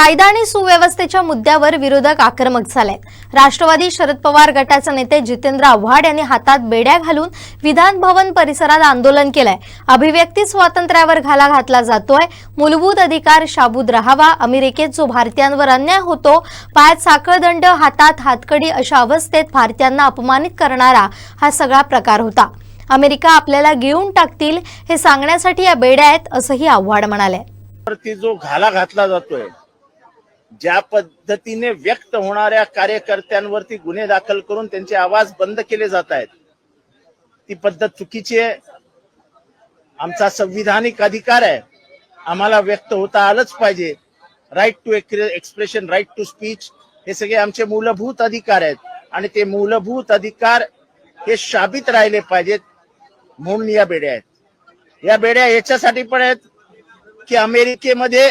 कायदा आणि सुव्यवस्थेच्या मुद्द्यावर विरोधक आक्रमक झालेत. राष्ट्रवादी शरद पवार गटाचे नेते जितेंद्र आव्हाड यांनी हातात बेड्या घालून विधान भवन परिसरात आंदोलन केलंय. अभिव्यक्ती स्वातंत्र्यावर घाला घातला जातोय. मूलभूत अधिकार शाबूत राहावा. अमेरिकेत जो भारतीयांवर अन्याय होतो पायात साखळदंड हातात हातकडी अशा अवस्थेत भारतीयांना अपमानित करणारा हा सगळा प्रकार होता. अमेरिका आपल्याला गिळून टाकतील हे सांगण्यासाठी या बेड्या आहेत असंही आव्हाड म्हणाले. जो घाला घातला जातोय ज्या पद्धतीने व्यक्त होणाऱ्या कार्यकर्त्यांवरती गुन्हे दाखल करून त्यांचे आवाज बंद केले जात आहेत ती पद्धत चुकीची आहे. आमचा संविधानिक अधिकार आहे. आम्हाला व्यक्त होता आलंच पाहिजे. Right to expression right to speech हे सगळे आमचे मूलभूत अधिकार आहेत. आणि ते मूलभूत अधिकार हे शाबित राहिले पाहिजेत म्हणून या बेड्या आहेत. या बेड्या याच्यासाठी पण आहेत की अमेरिकेमध्ये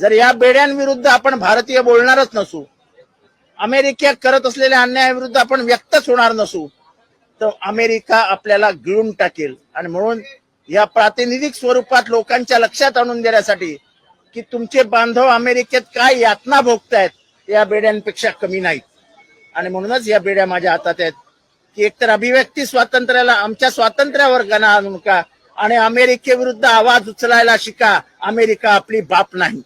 जर या बेड्यांविरुद्ध आपण भारतीय बोलणारच नसू अमेरिकेत करत असलेल्या अन्यायाविरुद्ध आपण व्यक्तच होणार नसू तर अमेरिका आपल्याला गिळून टाकेल. आणि म्हणून या प्रातिनिधिक स्वरूपात लोकांच्या लक्षात आणून देण्यासाठी की तुमचे बांधव अमेरिकेत काय यातना भोगतायत या बेड्यांपेक्षा कमी नाहीत. आणि म्हणूनच या बेड्या माझ्या हातात आहेत की एकतर अभिव्यक्ती स्वातंत्र्याला आमच्या स्वातंत्र्यावर गणा आणू का आणि अमेरिकेविरुद्ध आवाज उचलायला शिका अमेरिका आपली बाप नाही.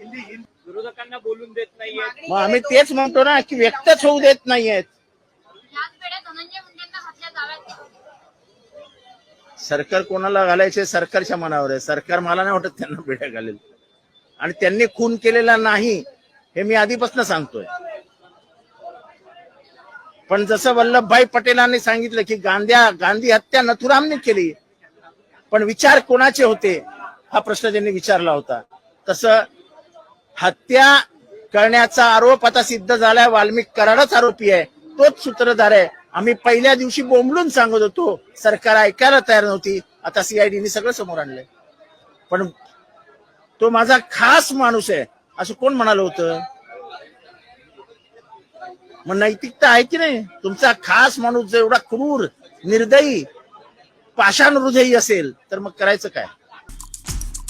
विरोधकांना बोलून देत नाहीये मग आम्ही तेच म्हणतो ना की व्यक्तच होऊ देत नाहीयेत. सरकार कोणाला घालायचे? सरकारच्या मनावर आहे. सरकार मला नाही वाटत त्यांना बेड्या घालेल. आणि त्यांनी खून केलेला नाही हे मी आधीपासून सांगतोय. पण जसं वल्लभभाई पटेलांनी सांगितलं की गांध्या गांधी हत्या नथुरामने केली. पण विचार कोणाचे होते? हा प्रश्न त्यांनी विचारला होता. तसं हत्या करण्याचा आरोप आता सिद्ध झालाय वाल्मिक कराडच आरोपी आहे. तोच सूत्रधार आहे. आम्ही पहिल्या दिवशी बोंबलून सांगत होतो सरकार ऐकायला तयार नव्हती. आता सीआयडीने सगळं समोर आणलंय. पण तो माझा खास माणूस आहे. असं कोण म्हणाल होतं? मग नैतिकता आहे की नाही? तुमचा खास माणूस जर एवढा क्रूर निर्दयी पाषाण हृदयी असेल तर मग करायचं काय?